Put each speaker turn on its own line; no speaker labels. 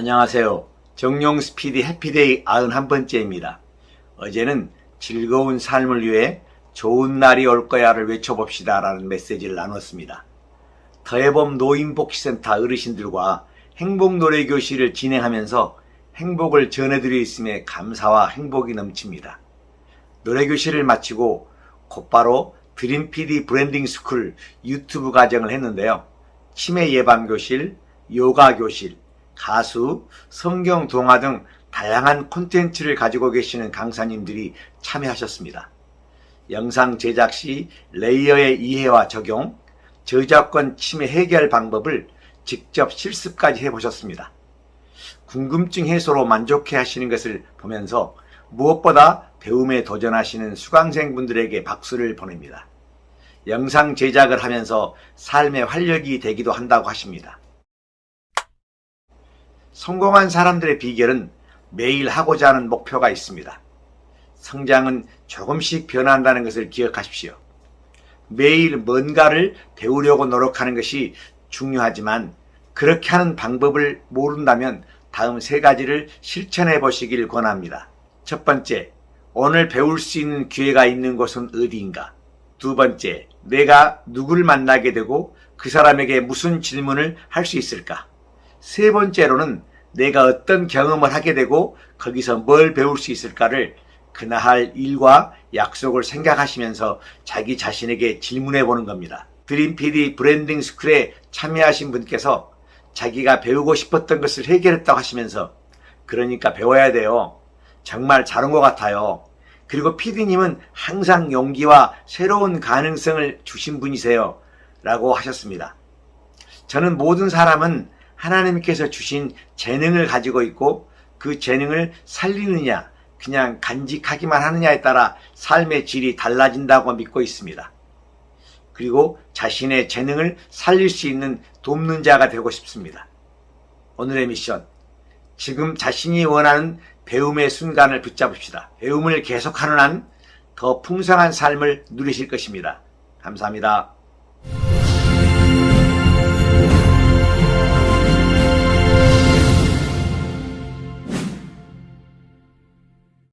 안녕하세요. 정용 스피디 해피데이 91번째입니다. 어제는 즐거운 삶을 위해 좋은 날이 올 거야를 외쳐봅시다 라는 메시지를 나눴습니다. 더해봄 노인복지센터 어르신들과 행복노래교실을 진행하면서 행복을 전해드려 있음에 감사와 행복이 넘칩니다. 노래교실을 마치고 곧바로 드림PD 브랜딩 스쿨 유튜브 과정을 했는데요. 치매 예방 교실, 요가 교실, 가수, 성경 동화 등 다양한 콘텐츠를 가지고 계시는 강사님들이 참여하셨습니다. 영상 제작 시 레이어의 이해와 적용, 저작권 침해 해결 방법을 직접 실습까지 해보셨습니다. 궁금증 해소로 만족해 하시는 것을 보면서 무엇보다 배움에 도전하시는 수강생분들에게 박수를 보냅니다. 영상 제작을 하면서 삶의 활력이 되기도 한다고 하십니다. 성공한 사람들의 비결은 매일 하고자 하는 목표가 있습니다. 성장은 조금씩 변한다는 것을 기억하십시오. 매일 뭔가를 배우려고 노력하는 것이 중요하지만 그렇게 하는 방법을 모른다면 다음 세 가지를 실천해 보시길 권합니다. 첫 번째, 오늘 배울 수 있는 기회가 있는 곳은 어디인가? 두 번째, 내가 누굴 만나게 되고 그 사람에게 무슨 질문을 할 수 있을까? 세 번째로는 내가 어떤 경험을 하게 되고 거기서 뭘 배울 수 있을까를 그날 할 일과 약속을 생각하시면서 자기 자신에게 질문해 보는 겁니다. 드림PD 브랜딩 스쿨에 참여하신 분께서 자기가 배우고 싶었던 것을 해결했다고 하시면서 그러니까 배워야 돼요. 정말 잘한 것 같아요. 그리고 PD님은 항상 용기와 새로운 가능성을 주신 분이세요. 라고 하셨습니다. 저는 모든 사람은 하나님께서 주신 재능을 가지고 있고 그 재능을 살리느냐, 그냥 간직하기만 하느냐에 따라 삶의 질이 달라진다고 믿고 있습니다. 그리고 자신의 재능을 살릴 수 있는 돕는 자가 되고 싶습니다. 오늘의 미션. 지금 자신이 원하는 배움의 순간을 붙잡읍시다. 배움을 계속하는 한 더 풍성한 삶을 누리실 것입니다. 감사합니다.